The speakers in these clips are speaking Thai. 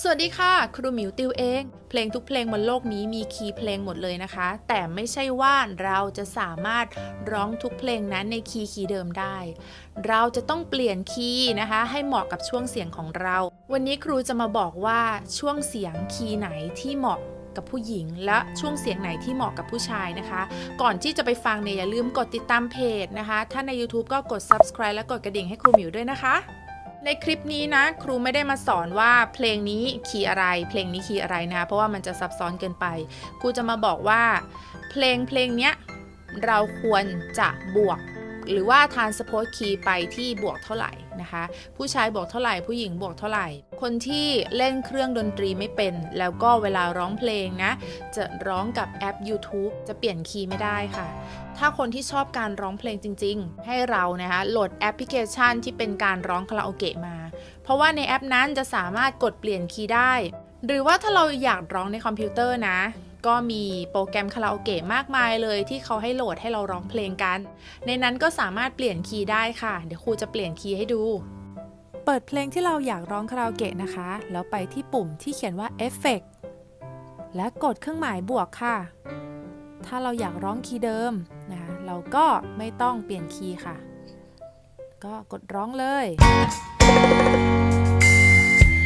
สวัสดีค่ะ ครูหมิวติวเอง เพลงทุกเพลงบนโลกนี้มีคีย์เพลงหมดเลยนะคะ แต่ไม่ใช่ว่าเราจะสามารถร้องทุกเพลงนั้นในคีย์คีย์เดิมได้ เราจะต้องเปลี่ยนคีย์นะคะ ให้เหมาะกับช่วงเสียงของเรา วันนี้ครูจะมาบอกว่าช่วงเสียงคีย์ไหนที่เหมาะกับผู้หญิงและช่วงเสียงไหนที่เหมาะกับผู้ชายนะคะ ก่อนที่จะไปฟังเนี่ยอย่าลืมกดติดตามเพจนะคะ ถ้าใน YouTube ก็กด subscribe และกดกระดิ่งให้ครูหมิวด้วยนะคะ ในคลิปนี้นะ ครูไม่ได้มาสอนว่าเพลงนี้คีย์อะไร เพลงนี้คีย์อะไรนะ เพราะว่ามันจะซับซ้อนเกินไป ครูจะมาบอกว่า เพลงเพลงเนี้ยเราควรจะบวก หรือว่าทานสปอสคีย์ไปที่บวกเท่าไหร่ นะคะ ผู้ชายบวกเท่าไหร่ผู้หญิงบวกเท่าไหร่ คนที่เล่นเครื่องดนตรีไม่เป็น แล้วก็เวลาร้องเพลงนะ จะร้องกับแอป YouTube จะเปลี่ยนคีย์ไม่ได้ค่ะ ถ้าคนที่ชอบการร้องเพลงจริง ๆ ให้เรานะคะโหลดแอปพลิเคชันที่เป็นการร้องคาราโอเกะมา เพราะว่าในแอปนั้นจะสามารถกดเปลี่ยนคีย์ได้ หรือว่าถ้าเราอยากร้องในคอมพิวเตอร์นะ ก็มีโปรแกรมคาราโอเกะมากมายเลยที่เขาให้โหลดให้เราร้องเพลงกัน ในนั้นก็สามารถเปลี่ยนคีย์ได้ค่ะ เดี๋ยวครูจะเปลี่ยนคีย์ให้ดู เปิดเพลงที่เราอยากร้องคาราโอเกะนะคะ แล้วไปที่ปุ่มที่เขียนว่า Effect และกดเครื่องหมายบวกค่ะ ถ้าเราอยากร้องคีย์เดิมนะคะเราก็ไม่ต้องเปลี่ยนคีย์ค่ะ ก็กดร้องเลย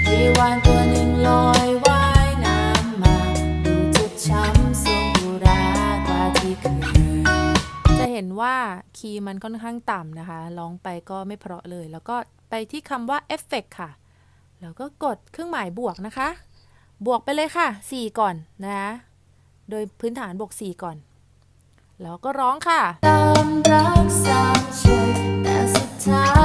มีวานตัวหนึ่งลอย ห็นว่าคีย์มันค่อนข้างต่ำนะคะ ร้องไปก็ไม่เพราะเลย แล้วก็ไปที่คำว่า Effect ค่ะ แล้วก็กดเครื่องหมายบวกนะคะ บวกไปเลยค่ะ 4 ก่อนนะ โดยพื้นฐานบวก 4 ก่อน แล้วก็ร้องค่ะตามรักสามเฉยแต่สุดท้าย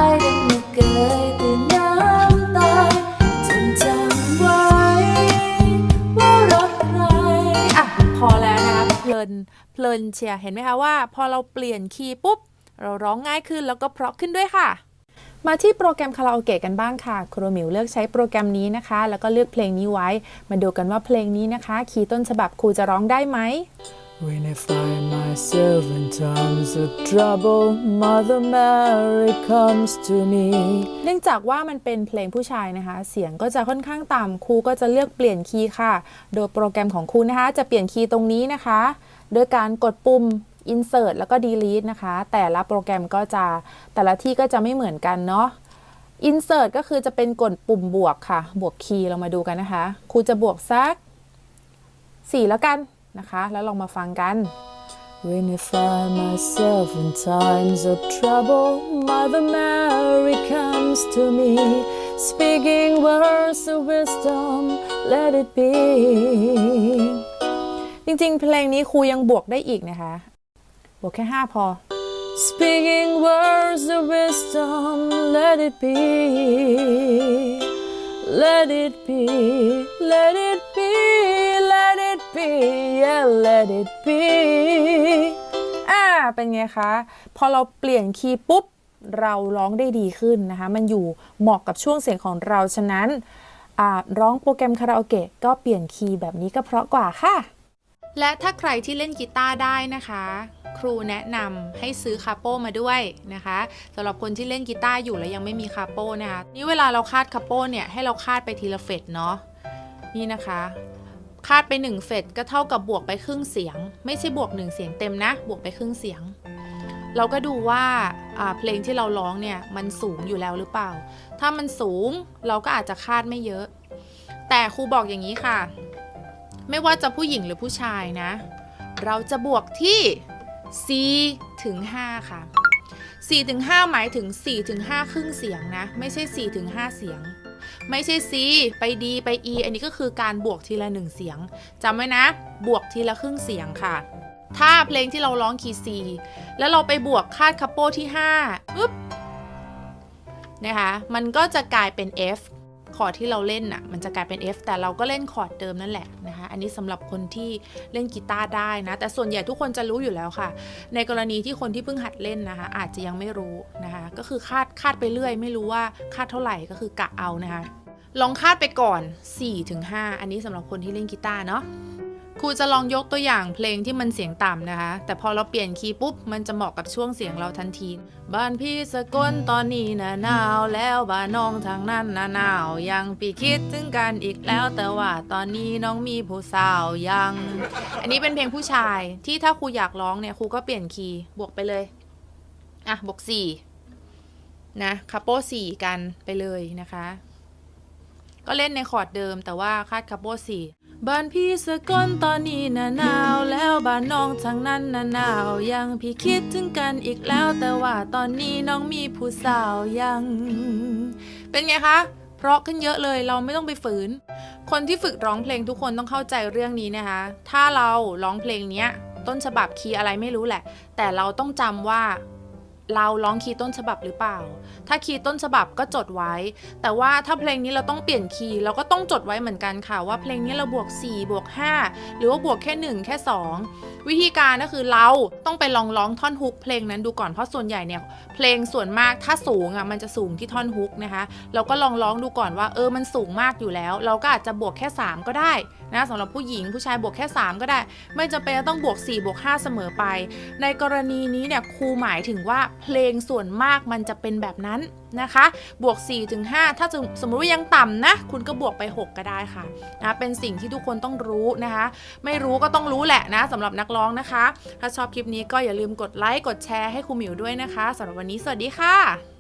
เพลินเชียร์เห็นไหมคะว่า พอเราเปลี่ยนคีย์ปุ๊บ เราร้องง่ายขึ้นแล้วก็เพราะขึ้นด้วยค่ะ มาที่โปรแกรมคาราโอเกะกันบ้างค่ะครูหมิวเลือกใช้โปรแกรมนี้นะคะ แล้วก็เลือกเพลงนี้ไว้ มาดูกันว่าเพลงนี้นะคะ คีย์ต้นฉบับครูจะร้องได้ไหม When I find myself in times of trouble, Mother Mary comes to me. เนื่องจากว่ามันเป็นเพลงผู้ชายนะคะ เสียงก็จะค่อนข้างต่ำครูก็จะเลือกเปลี่ยนคีย์ค่ะ โดยโปรแกรมของครูนะคะ จะเปลี่ยนคีย์ตรงนี้นะคะ โดยการกดปุ่ม insert แล้วก็ delete นะคะ แต่ละโปรแกรมก็จะแต่ละที่ก็จะไม่เหมือนกันเนาะ insert ก็คือจะเป็นกดปุ่มบวกค่ะ บวกคีย์เรามาดูกันนะคะ ครูจะบวกสัก 4 แล้วกันนะคะ แล้วลองมาฟังกัน When I find myself in times of trouble, Mother Mary comes to me, speaking words of wisdom, let it be. จริง ๆ เพลงนี้ครูยังบวกได้อีกนะคะ บวกแค่ 5 พอ Speaking words of wisdom, let it be. Let it be, let it be, let it be, yeah, let it be. อ่าเป็นไงคะ พอเราเปลี่ยนคีย์ปุ๊บ เราร้องได้ดีขึ้นนะคะ มันอยู่เหมาะกับช่วงเสียงของเราฉะนั้นร้องโปรแกรมคาราโอเกะก็เปลี่ยนคีย์แบบนี้ก็เพราะกว่าค่ะ และถ้าใครที่เล่นกีตาร์ได้นะคะ ครูแนะนำให้ซื้อคาโป้มาด้วยนะคะสำหรับคนที่เล่นกีตาร์อยู่แล้วยังไม่มีคาโป้นะคะนี่เวลาเราคาดคาโป้เนี่ยให้เราคาดไปทีละเฟดเนาะนี่นะคะคาดไป 1 เฟดก็เท่ากับบวกไปครึ่งเสียง ไม่ใช่บวก 1 เสียงเต็มนะ บวกไปครึ่งเสียง เราก็ดูว่าเพลงที่เราร้องเนี่ยมันสูงอยู่แล้วหรือเปล่า ถ้ามันสูงเราก็อาจจะคาดไม่เยอะ แต่ครูบอกอย่างนี้ค่ะ ไม่ว่าจะผู้หญิงหรือผู้ชายนะ เราจะบวกที่ C ถึง 5 ค่ะ 4 ถึง 5 หมายถึง 4 ถึง 5 ครึ่งเสียงนะ ไม่ใช่ 4 ถึง 5 เสียง ไม่ใช่ C ไป D ไป E อันนี้ก็คือการบวกทีละหนึ่งเสียงจำไว้นะ บวกทีละครึ่งเสียงค่ะถ้าเพลงที่เราร้องคีย์ C แล้วเราไปบวกคาดคัปโปที่5ปึ๊บนะคะ มันก็จะกลายเป็น F คอร์ดที่เราเล่นน่ะมันจะกลายเป็น F แต่เราก็เล่นคอร์ดเดิมนั่นแหละนะคะอันนี้สำหรับคนที่เล่นกีตาร์ได้นะ แต่ส่วนใหญ่ทุกคนจะรู้อยู่แล้วค่ะ ในกรณีที่คนที่เพิ่งหัดเล่นนะคะ อาจจะยังไม่รู้นะคะ ก็คือคาดคาดไปเรื่อย ไม่รู้ว่าคาดเท่าไหร่ก็คือกะเอานะคะลองคาดไปก่อน 4-5 อันนี้สำหรับคนที่เล่นกีตาร์เนาะ ครูจะลองยกตัวอย่างเพลงที่มันเสียงต่ำนะคะ แต่พอเราเปลี่ยนคีย์ปุ๊บ มันจะเหมาะกับช่วงเสียงเราทันที บ้านพี่สกลตอนนี้นะหนาวแล้วบ้านน้องทางนั้นนะหนาวยังปีคิดถึงกันอีกแล้วแต่ว่าตอนนี้น้องมีผู้สาวยัง อันนี้เป็นเพลงผู้ชายที่ถ้าครูอยากร้องเนี่ยครูก็เปลี่ยนคีย์บวกไปเลยอะบวกสี่นะคาโปสี่กันไปเลยนะคะ ก็เล่นในคอร์ดเดิมแต่ว่าคาดคาโปสี่ บ้านพี่สกลตอนนี้นะหนาวแล้วบ้านน้องทางนั้นนะหนาวยังพี่คิดถึงกันอีกแล้วแต่ว่าตอนนี้น้องมีผู้สาวยัง เป็นไงคะ เพราะขึ้นเยอะเลยเราไม่ต้องไปฝืน คนที่ฝึกร้องเพลงทุกคนต้องเข้าใจเรื่องนี้นะคะ ถ้าเราร้องเพลงเนี้ยต้นฉบับคีย์อะไรไม่รู้แหละ แต่เราต้องจำว่า เราร้องคีย์ต้นฉบับหรือเปล่า ถ้าคีย์ต้นฉบับก็จดไว้ แต่ว่าถ้าเพลงนี้เราต้องเปลี่ยนคีย์เราก็ต้องจดไว้เหมือนกันค่ะ ว่าเพลงนี้เราบวก 4 บวก 5 หรือว่าบวกแค่ 1 แค่ 2 วิธีการก็คือเราต้องไปลองร้องท่อนฮุกเพลงนั้นดูก่อนเพราะส่วนใหญ่เนี่ยเพลงส่วนมากถ้าสูงอะมันจะสูงที่ท่อนฮุกนะคะ เราก็ลองร้องดูก่อนว่าเออมันสูงมากอยู่แล้ว เราก็อาจจะบวกแค่ 3 ก็ได้นะสำหรับผู้หญิงผู้ชายบวกแค่ 3 ก็ได้ ไม่จำเป็นจะต้องบวก 4 บวก 5 เสมอไป ในกรณีนี้เนี่ยครูหมายถึงว่าเพลงส่วนมากมันจะเป็นแบบนั้นนะคะ บวก4ถึง5ถ้าสมมติว่ายังต่ำนะ คุณก็บวกไป 6 ก็ได้ค่ะนะเป็นสิ่งที่ทุกคนต้องรู้นะคะ ไม่รู้ก็ต้องรู้แหละนะสำหรับนักร้องนะคะ ถ้าชอบคลิปนี้ก็อย่าลืมกดไลค์กดแชร์ให้ครูหมิวด้วยนะคะสำหรับวันนี้สวัสดีค่ะ